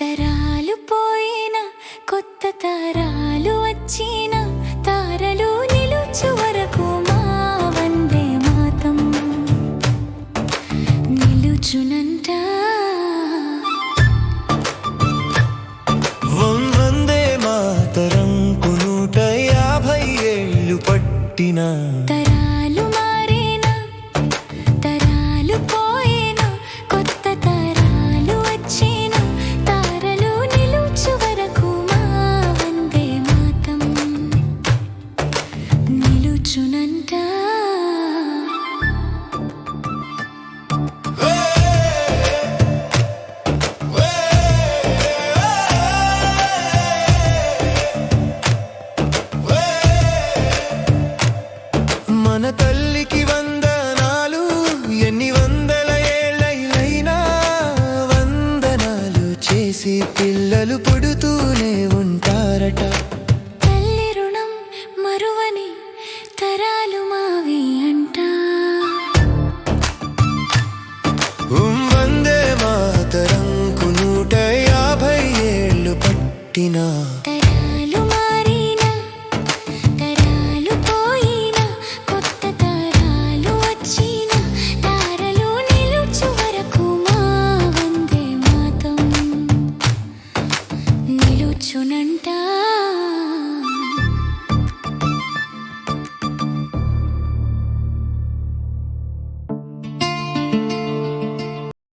తరాలు పోయిన కొత్త తరాలు వచ్చిన తారలు నిలుచు వరకు మా వందే మాతం. నిలుచునంట. వందే మాతరం కొనుట యాభై ఏళ్ళు పట్టినా. పిల్లలు పుడుతూనే ఉంటారట. తల్లి రుణం మరువని తరాలు మావి అంట. వందే మాతరం నూట యాభై ఏళ్ళు పట్టినా. వచ్చునంటా